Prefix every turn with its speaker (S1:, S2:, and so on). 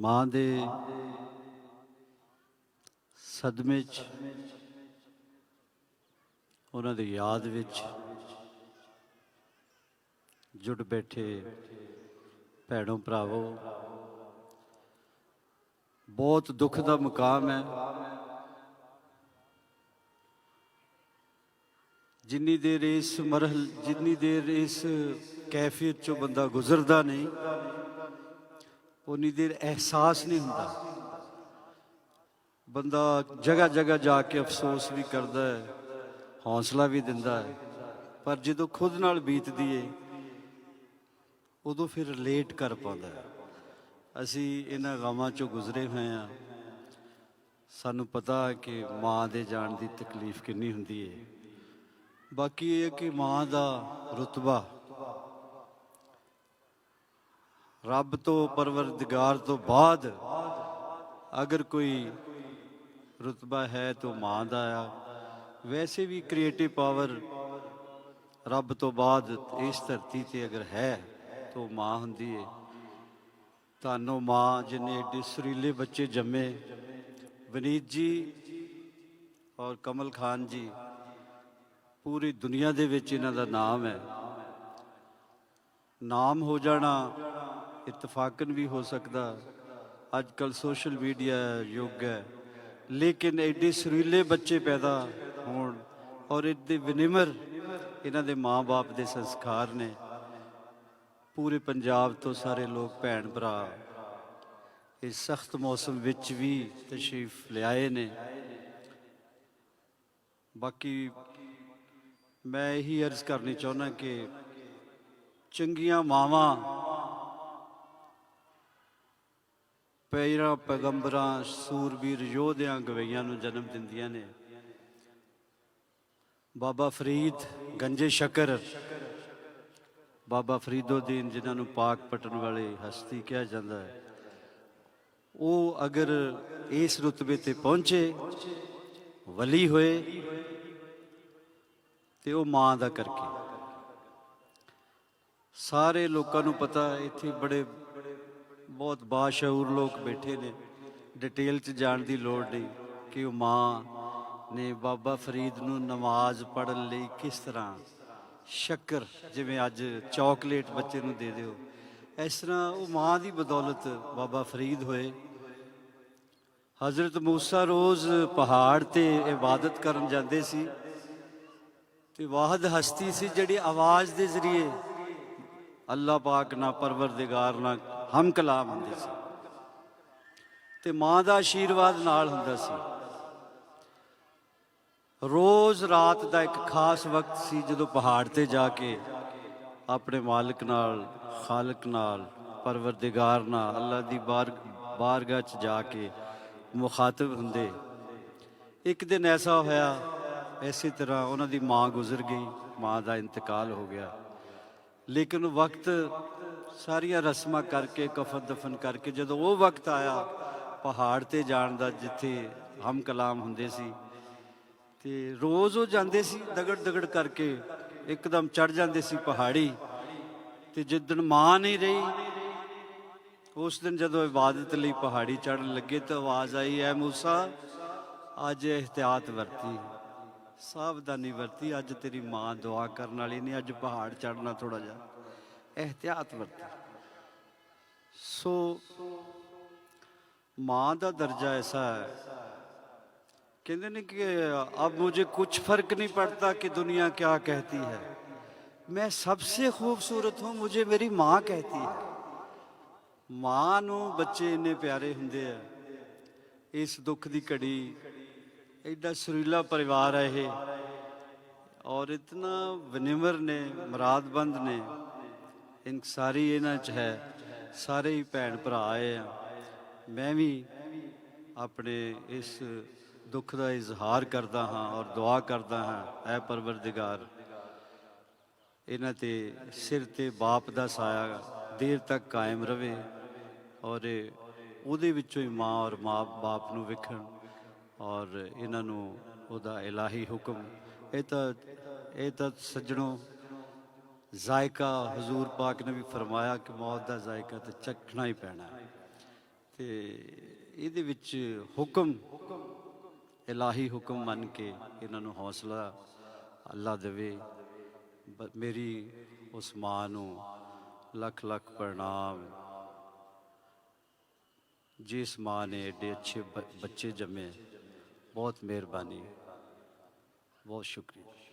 S1: ਮਾਂ ਦੇ ਸਦਮੇ 'ਚ, ਉਹਨਾਂ ਦੀ ਯਾਦ ਵਿੱਚ ਜੁੜ ਬੈਠੇ ਭੈਣੋ ਭਰਾਵੋ, ਬਹੁਤ ਦੁੱਖ ਦਾ ਮੁਕਾਮ ਹੈ। ਜਿੰਨੀ ਦੇਰ ਇਸ ਮਰਹਲ, ਜਿੰਨੀ ਦੇਰ ਇਸ ਕੈਫੀਅਤ ਚੋਂ ਬੰਦਾ ਗੁਜ਼ਰਦਾ ਨਹੀਂ ਉਨੀ ਦੇਰ ਅਹਿਸਾਸ ਨਹੀਂ ਹੁੰਦਾ। ਬੰਦਾ ਜਗ੍ਹਾ ਜਗ੍ਹਾ ਜਾ ਕੇ ਅਫਸੋਸ ਵੀ ਕਰਦਾ ਹੈ, ਹੌਸਲਾ ਵੀ ਦਿੰਦਾ ਹੈ। ਪਰ ਜਦੋਂ ਖੁਦ ਨਾਲ ਬੀਤਦੀ ਏ, ਉਦੋਂ ਫਿਰ ਰਿਲੇਟ ਕਰ ਪਾਉਂਦਾ ਅਸੀਂ ਇਹਨਾਂ ਗਾਵਾਂ ਚੋਂ ਗੁਜ਼ਰੇ ਹੋਏ ਆ ਸਾਨੂੰ ਪਤਾ ਹੈ ਕਿ ਮਾਂ ਦੇ ਜਾਣ ਦੀ ਤਕਲੀਫ ਕਿੰਨੀ ਹੁੰਦੀ ਏ। ਬਾਕੀ ਇਹ ਹੈ ਕਿ ਮਾਂ ਦਾ ਰਤਬਾ ਰੱਬ ਤੋਂ, ਪਰਵਰਦਗਾਰ ਤੋਂ ਬਾਅਦ ਅਗਰ ਕੋਈ ਰਤਬਾ ਹੈ ਤਾਂ ਮਾਂ ਦਾ ਆ। ਵੈਸੇ ਵੀ ਕ੍ਰੀਏਟਿਵ ਪਾਵਰ ਰੱਬ ਤੋਂ ਬਾਅਦ ਇਸ ਧਰਤੀ ਤੇ ਅਗਰ ਹੈ ਤਾਂ ਮਾਂ ਹੁੰਦੀ ਹੈ ਤੁਹਾਨੂੰ ਮਾਂ ਜਿਨੇ ਏਡੇ ਸੁਰੀਲੇ ਬੱਚੇ ਜੰਮੇ। ਵਨੀਤ ਜੀ ਔਰ ਕਮਲ ਖਾਨ ਜੀ ਪੂਰੀ ਦੁਨੀਆ ਦੇ ਵਿੱਚ ਇਹਨਾਂ ਦਾ ਨਾਮ ਹੈ। ਨਾਮ ਹੋ ਜਾਣਾ ਇਤਫਾਕਨ ਵੀ ਹੋ ਸਕਦਾ। ਅੱਜ ਕੱਲ ਸੋਸ਼ਲ ਮੀਡੀਆ ਯੁੱਗ ਹੈ। ਲੇਕਿਨ ਐਡੇ ਸੁਰੀਲੇ ਬੱਚੇ ਪੈਦਾ ਹੋਣ ਔਰ ਇਹਦੇ ਵਿਨਿਮਰ ਇਹਨਾਂ ਦੇ ਮਾਂ-ਬਾਪ ਦੇ ਸੰਸਕਾਰ ਨੇ, ਪੂਰੇ ਪੰਜਾਬ ਤੋਂ ਸਾਰੇ ਲੋਕ ਭੈਣ ਭਰਾ ਇਸ ਸਖਤ ਮੌਸਮ ਵਿੱਚ ਵੀ ਤਸ਼ਰੀਫ ਲਿਆਏ ਨੇ। ਬਾਕੀ ਮੈਂ ਇਹੀ ਅਰਜ਼ ਕਰਨੀ ਚਾਹੁੰਦਾ ਕਿ ਚੰਗੀਆਂ ਮਾਵਾਂ ਪੈਰਾਂ ਪੈਗੰਬਰਾਂ ਸੂਰਬੀਰ ਯੋਧਿਆਂ ਗਵਈਆਂ ਨੂੰ ਜਨਮ ਦਿੰਦੀਆਂ ਨੇ। ਬਾਬਾ ਫਰੀਦ ਗੰਜੇ ਸ਼ਕਰ। ਬਾਬਾ ਫਰੀਦੋਦੀਨ ਜਿਨ੍ਹਾਂ ਨੂੰ ਪਾਕ ਪਟਨ ਵਾਲੇ ਹਸਤੀ ਕਿਹਾ ਜਾਂਦਾ ਹੈ। ਉਹ ਅਗਰ ਇਸ ਰੁਤਬੇ ਤੇ ਪਹੁੰਚੇ, ਵਲੀ ਹੋਏ, ਤੇ ਉਹ ਮਾਂ ਦਾ ਕਰਕੇ। ਸਾਰੇ ਲੋਕਾਂ ਨੂੰ ਪਤਾ, ਇੱਥੇ ਬੜੇ ਬਹੁਤ ਬਾਸ਼ਊਰ ਲੋਕ ਬੈਠੇ ਨੇ। ਡਿਟੇਲ 'ਚ ਜਾਣ ਦੀ ਲੋੜ ਨਹੀਂ ਕਿ ਉਹ ਮਾਂ ਨੇ ਬਾਬਾ ਫਰੀਦ ਨੂੰ ਨਮਾਜ਼ ਪੜ੍ਹਨ ਲਈ ਕਿਸ ਤਰ੍ਹਾਂ ਸ਼ੱਕਰ, ਜਿਵੇਂ ਅੱਜ ਚਾਕਲੇਟ ਬੱਚੇ ਨੂੰ ਦੇ ਦਿਓ। ਇਸ ਤਰ੍ਹਾਂ ਉਹ ਮਾਂ ਦੀ ਬਦੌਲਤ ਬਾਬਾ ਫਰੀਦ ਹੋਏ। ਹਜ਼ਰਤ ਮੂਸਾ ਰੋਜ਼ ਪਹਾੜ ਤੇ ਇਬਾਦਤ ਕਰਨ ਜਾਂਦੇ ਸੀ ਤੇ ਵਾਹਦ ਹਸਤੀ ਸੀ ਜਿਹੜੀ ਆਵਾਜ਼ ਦੇ ਜ਼ਰੀਏ ਅੱਲਾਹ ਪਾਕ ਨਾਲ ਪਰਵਰਦਿਗਾਰ, ਨਾ ਹਮ ਕਲਾਮ ਹੁੰਦੇ ਸੀ। ਤੇ ਮਾਂ ਦਾ ਆਸ਼ੀਰਵਾਦ ਨਾਲ ਹੁੰਦਾ ਸੀ। ਰੋਜ਼ ਰਾਤ ਦਾ ਇੱਕ ਖਾਸ ਵਕਤ ਸੀ ਜਦੋਂ ਪਹਾੜ ਤੇ ਜਾ ਕੇ ਆਪਣੇ ਮਾਲਕ ਨਾਲ, ਖਾਲਕ ਨਾਲ, ਪਰਵਰਦਿਗਾਰ ਨਾਲ ਅੱਲਾ ਦੀ ਬਾਰ, ਬਾਰਗਾਹ 'ਚ ਜਾ ਕੇ ਮੁਖਾਤਬ ਹੁੰਦੇ। ਇੱਕ ਦਿਨ ਐਸਾ ਹੋਇਆ, ਐਸੀ ਤਰ੍ਹਾਂ ਉਹਨਾਂ ਦੀ ਮਾਂ ਗੁਜ਼ਰ ਗਈ, ਮਾਂ ਦਾ ਇੰਤਕਾਲ ਹੋ ਗਿਆ। ਲੇਕਿਨ ਵਕਤ ਸਾਰੀਆਂ ਰਸਮਾਂ ਕਰਕੇ, ਕਫਨ ਦਫਨ ਕਰਕੇ ਜਦੋਂ ਉਹ ਵਕਤ ਆਇਆ, ਪਹਾੜ ਤੇ ਜਾਣ ਦਾ ਜਿੱਥੇ ਹਮ ਕਲਾਮ ਹੁੰਦੇ ਸੀ, ਤੇ ਰੋਜ਼ ਉਹ ਜਾਂਦੇ ਸੀ, ਦਗੜ ਦਗੜ ਕਰਕੇ, ਇੱਕਦਮ ਚੜ ਜਾਂਦੇ ਸੀ ਪਹਾੜੀ, ਤੇ ਜਿੱਦਣ ਮਾਂ ਨਹੀਂ ਰਹੀ, ਉਸ ਦਿਨ ਜਦੋਂ ਇਬਾਦਤ ਲਈ ਪਹਾੜੀ ਚੜਨ ਲੱਗੇ ਤਾਂ ਆਵਾਜ਼ ਆਈ, ਐ ਮੂਸਾ, ਅੱਜ ਇhtiyat ਵਰਤੀ, ਸਾਵਧਾਨੀ ਵਰਤੀ, ਅੱਜ ਤੇਰੀ ਮਾਂ ਦੁਆ ਕਰਨ ਵਾਲੀ ਨਹੀਂ, ਅੱਜ ਪਹਾੜ ਚੜਨਾ ਥੋੜਾ ਜਿਹਾ। ਇਹਤਿਆਤ ਵਰਤ ਸੋ ਮਾਂ ਦਾ ਦਰਜਾ ਐਸਾ ਹੈ ਕਹਿੰਦੇ ਨੇ ਕਿ ਅਬ ਮੁਝੇ ਕੁਛ ਫ਼ਰਕ ਨਹੀਂ ਪੜਤਾ ਕਿ ਦੁਨੀਆ ਕਿਆ ਕਹਤੀ ਹੈ ਮੈਂ ਸਭ ਸੇ ਖੂਬਸੂਰਤ ਹਾਂ ਮੁਝੇ ਮੇਰੀ ਮਾਂ ਕਹਤੀ ਹੈ ਮਾਂ ਨੂੰ ਬੱਚੇ ਇੰਨੇ ਪਿਆਰੇ ਹੁੰਦੇ ਆ ਇਸ ਦੁੱਖ ਦੀ ਘੜੀ ਐਡਾ ਸੁਰੀਲਾ ਪਰਿਵਾਰ ਹੈ ਇਹ ਔਰ ਇਤਨਾ ਵਿਨਿਮਰ ਨੇ ਮਰਾਦਬੰਦ ਨੇ ਇਨ ਸਾਰੀ ਇਹਨਾਂ ਚ ਹੈ। ਸਾਰੇ ਹੀ ਭੈਣ ਭਰਾ ਆਏ ਆ। ਮੈਂ ਵੀ ਆਪਣੇ ਇਸ ਦੁੱਖ ਦਾ ਇਜ਼ਹਾਰ ਕਰਦਾ ਹਾਂ ਔਰ ਦੁਆ ਕਰਦਾ ਹਾਂ, ਐ ਪਰਵਰਦਿਗਾਰ। ਇਹਨਾਂ ਤੇ ਸਿਰ ਤੇ ਬਾਪ ਦਾ ਸਾਇਆ ਦੇਰ ਤੱਕ ਕਾਇਮ ਰਵੇ ਔਰ ਉਹਦੇ ਵਿੱਚੋਂ ਹੀ ਮਾਂ ਔਰ ਮਾਂ ਬਾਪ ਨੂੰ ਵੇਖਣ ਔਰ ਇਹਨਾਂ ਨੂੰ ਉਹਦਾ ਇਲਾਹੀ ਹੁਕਮ। ਇਹ ਤਾਂ ਇਹ ਤਾਂ ਸੱਜਣੋ ਜ਼ਾਇਕਾ ਹਜ਼ੂਰ ਪਾਕ ਨੇ ਵੀ ਫਰਮਾਇਆ ਕਿ ਮੌਤ ਦਾ ਜ਼ਾਇਕਾ ਤੇ ਚੱਖਣਾ ਹੀ ਪੈਣਾ ਹੈ। ਤੇ ਇਹਦੇ ਵਿੱਚ ਹੁਕਮ, ਇਲਾਹੀ ਹੁਕਮ ਮੰਨ ਕੇ ਇਹਨਾਂ ਨੂੰ ਹੌਸਲਾ ਅੱਲਾ ਦੇਵੇ। ਮੇਰੀ ਉਸ ਮਾਂ ਨੂੰ ਲੱਖ ਲੱਖ ਪ੍ਰਣਾਮ। ਜਿਸ ਮਾਂ ਨੇ ਏਡੇ ਅੱਛੇ ਬ- ਬੱਚੇ ਜੰਮੇ, ਬਹੁਤ ਮਿਹਰਬਾਨੀ। ਬਹੁਤ ਸ਼ੁਕਰੀਆ।